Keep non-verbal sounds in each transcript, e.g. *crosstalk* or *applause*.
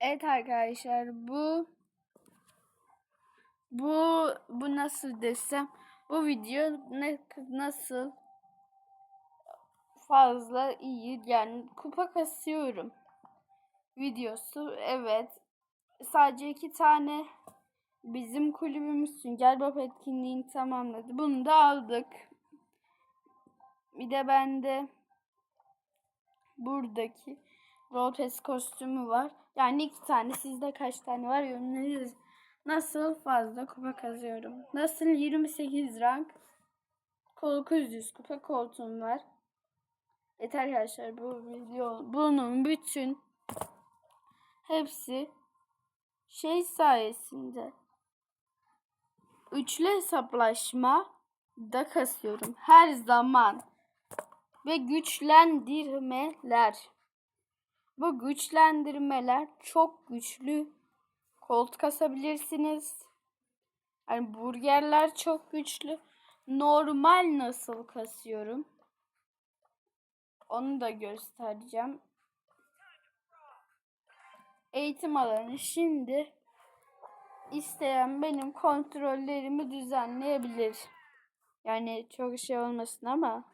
Evet arkadaşlar bu bu bu nasıl desem bu video ne nasıl fazla iyi yani kupa kasıyorum videosu. Evet sadece iki tane bizim kulübümüz Sünger Bob etkinliğini tamamladı. Bunu da aldık. Bir de bende buradaki Lopez kostümü var. Yani iki tane. Sizde kaç tane var? Yorumlarınız. Nasıl fazla kupa kazıyorum? Nasıl 28 rank? 900 kupa koltuğum var. Evet arkadaşlar bu video bunun bütün hepsi şey sayesinde üçlü hesaplaşma da kasıyorum her zaman ve güçlendirmeler bu güçlendirmeler çok güçlü kolt kasabilirsiniz. Yani burgerler çok güçlü. Normal nasıl kasıyorum? Onu da göstereceğim. Eğitim alanı. Şimdi isteyen benim kontrollerimi düzenleyebilir. Yani çok şey olmasın ama.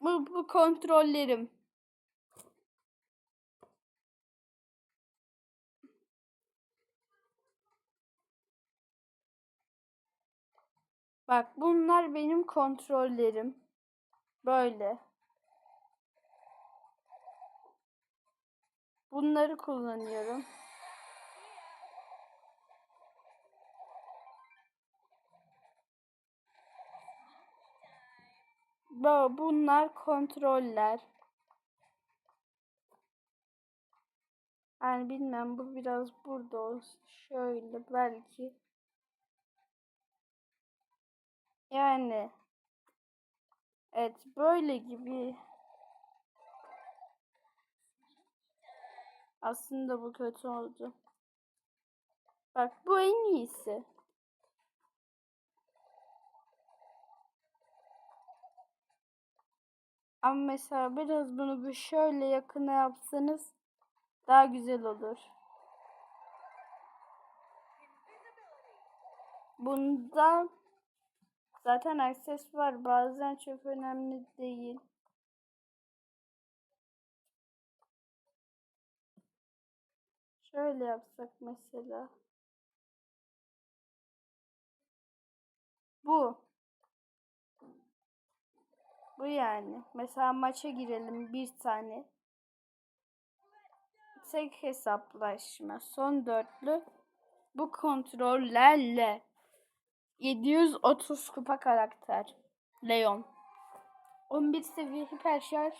Bu, bu kontrollerim. Bak bunlar benim kontrollerim. Böyle. Bunları kullanıyorum. Bu- Bunlar kontroller. Yani bilmem bu biraz burada olsun. Şöyle belki. Yani evet böyle gibi. Aslında bu kötü oldu. Bak bu en iyisi. Ama mesela biraz bunu bir şöyle yakına yapsanız daha güzel olur. Bunda zaten akses var. Bazen çok önemli değil. Şöyle yapsak mesela. Bu. Bu yani. Mesela maça girelim bir tane. Tek hesaplaşma. Son dörtlü. Bu kontrollerle. 730 kupa karakter. Leon. 11 seviye hiper şarj.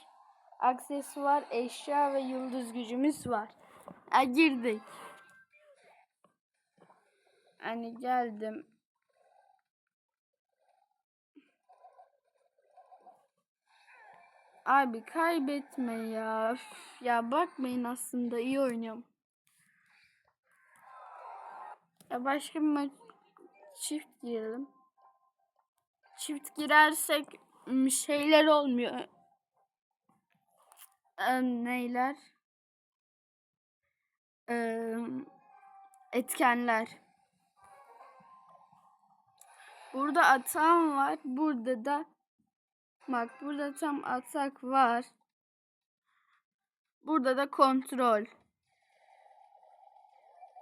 Aksesuar, eşya ve yıldız gücümüz var. Ha, girdik. Hani geldim. Abi kaybetme ya. Üf, ya bakmayın aslında iyi oynuyorum. Ya başka bir maç çift girelim. Çift girersek şeyler olmuyor. Neyler? Etkenler. Burada atağım var. Burada da bak burada tam atak var. Burada da kontrol.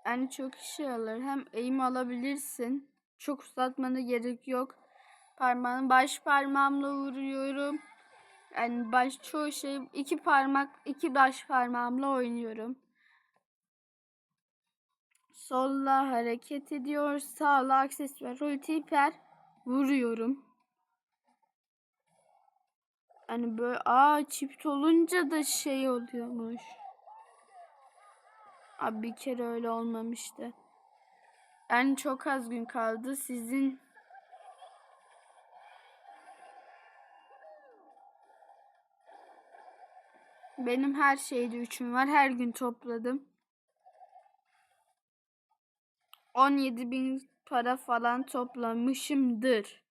Yani çok işe yarar. Hem eğim alabilirsin. Çok uzatmana gerek yok. Parmağını baş parmağımla vuruyorum. Yani baş çoğu şey iki parmak iki baş parmağımla oynuyorum. Solla hareket ediyor. Sağla aksesuar ulti hiper vuruyorum. Hani böyle aa çift olunca da şey oluyormuş. Abi bir kere öyle olmamıştı. Yani çok az gün kaldı. Sizin benim her şeyde üçüm var. Her gün topladım. 17 bin para falan toplamışımdır.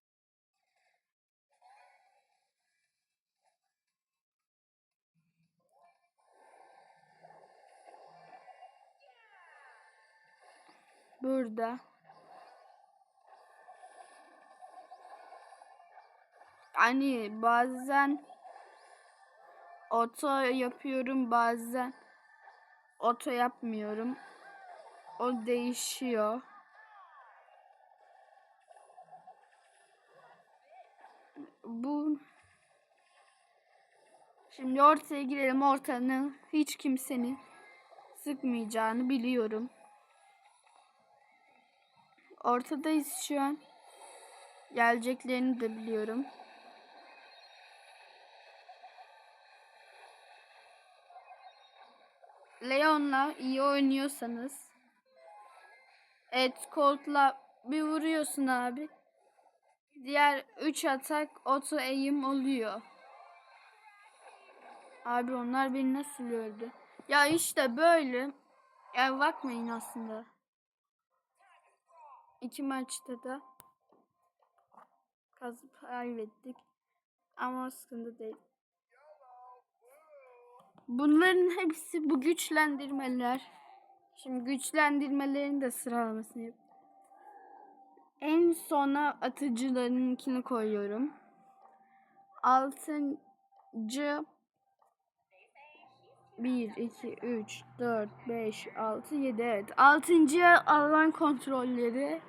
Burada. Hani bazen oto yapıyorum bazen oto yapmıyorum. O değişiyor. Bu Şimdi ortaya girelim. Ortanın hiç kimsenin sıkmayacağını biliyorum. Ortadayız şu an. Geleceklerini de biliyorum. Leon'la iyi oynuyorsanız Evet Colt'la bir vuruyorsun abi. Diğer 3 atak auto aim oluyor. Abi onlar beni nasıl öldü? Ya işte böyle. Ya bakmayın aslında. İki maçta da kazıp kaybettik. Ama sıkıntı değil. Bunların hepsi bu güçlendirmeler. Şimdi güçlendirmelerin de sıralamasını yap. En sona atıcılarınkini koyuyorum. Altıncı 1, 2, 3, 4, 5, 6, 7 evet. Altıncı alan kontrolleri.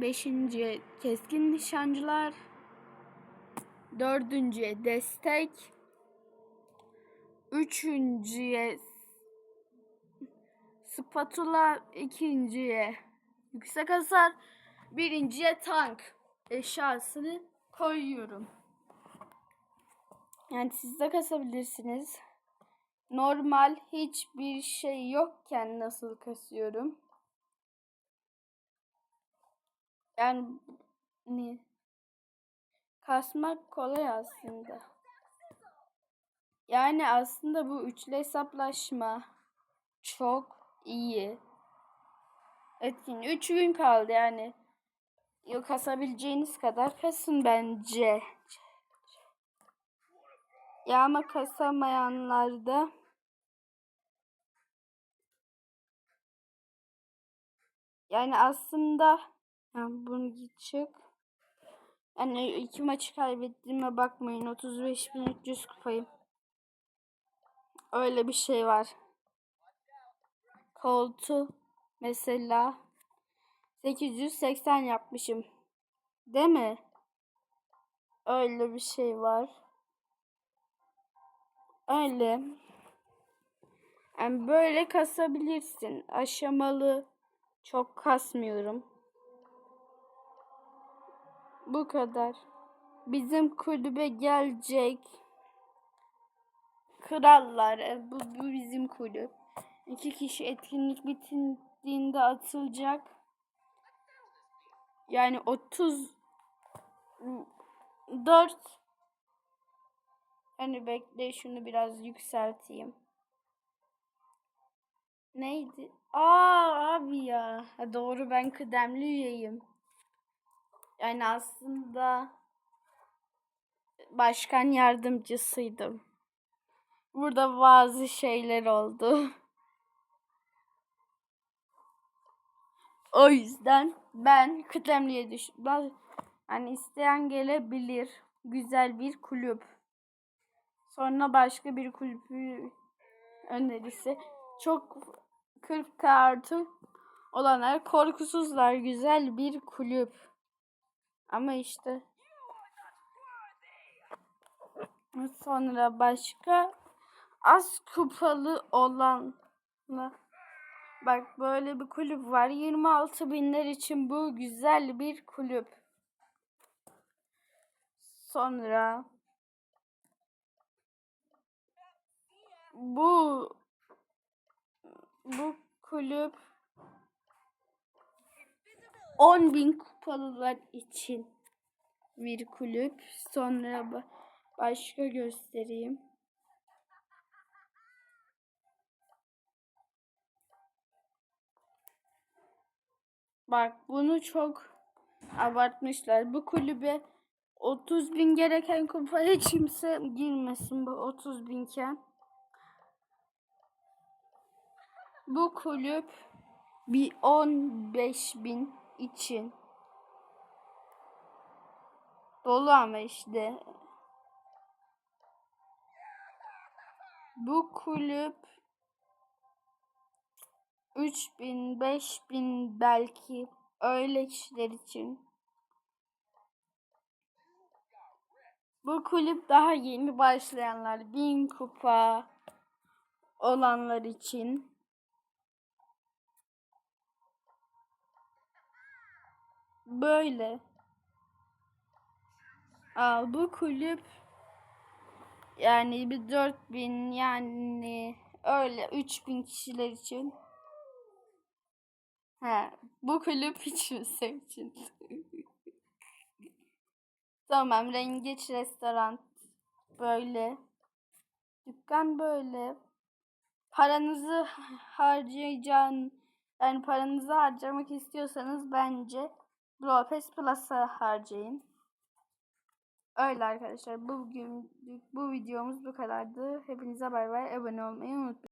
Beşinci keskin nişancılar. Dördüncüye destek. Üçüncüye spatula. ikinciye yüksek hasar. Birinciye tank eşyasını koyuyorum. Yani siz de kasabilirsiniz. Normal hiçbir şey yokken nasıl kasıyorum? Yani ne? Kasmak kolay aslında. Yani aslında bu üçlü hesaplaşma çok iyi. Etkin 3 gün kaldı yani. Yok kasabileceğiniz kadar kasın bence. Yağma kasamayanlarda yani aslında yani bunu çık. Yani iki maçı kaybettiğime bakmayın. 35.300 kupayım. Öyle bir şey var. Koltu mesela 880 yapmışım. Değil mi? Öyle bir şey var. Öyle. Yani böyle kasabilirsin. Aşamalı çok kasmıyorum. Bu kadar. Bizim kulübe gelecek krallar. e, Bu, bu bizim kulüp. İki kişi etkinlik bitindiğinde atılacak. Yani 30 4 Hani bekle şunu biraz yükselteyim. Neydi? Aa abi ya. Doğru ben kıdemli üyeyim. Yani aslında başkan yardımcısıydım. Burada bazı şeyler oldu. O yüzden ben kıdemliye düştüm. Yani isteyen gelebilir. Güzel bir kulüp. Sonra başka bir kulübü önerisi. Çok 40 kartı olanlar korkusuzlar. Güzel bir kulüp. Ama işte. Sonra başka az kupalı olan bak böyle bir kulüp var. 26 binler için bu güzel bir kulüp. Sonra bu bu kulüp 10 bin kupalılar için bir kulüp. Sonra ba- başka göstereyim. Bak bunu çok abartmışlar. Bu kulübe 30 bin gereken kupaya *laughs* kimse girmesin bu 30 binken. Bu kulüp bir 15 bin için dolu ama işte. Bu kulüp 3000 5000 belki öyle kişiler için. Bu kulüp daha yeni başlayanlar 1000 kupa olanlar için. Böyle Aa, bu kulüp yani bir 4000 yani öyle 3000 kişiler için He, bu kulüp *laughs* hiç kimse için. tamam rengeç restoran böyle. Dükkan böyle. Paranızı harcayacağın yani paranızı harcamak istiyorsanız bence Lopez Plus'a harcayın. Öyle arkadaşlar. Bugün bu videomuz bu kadardı. Hepinize bay bay. Abone olmayı unutmayın.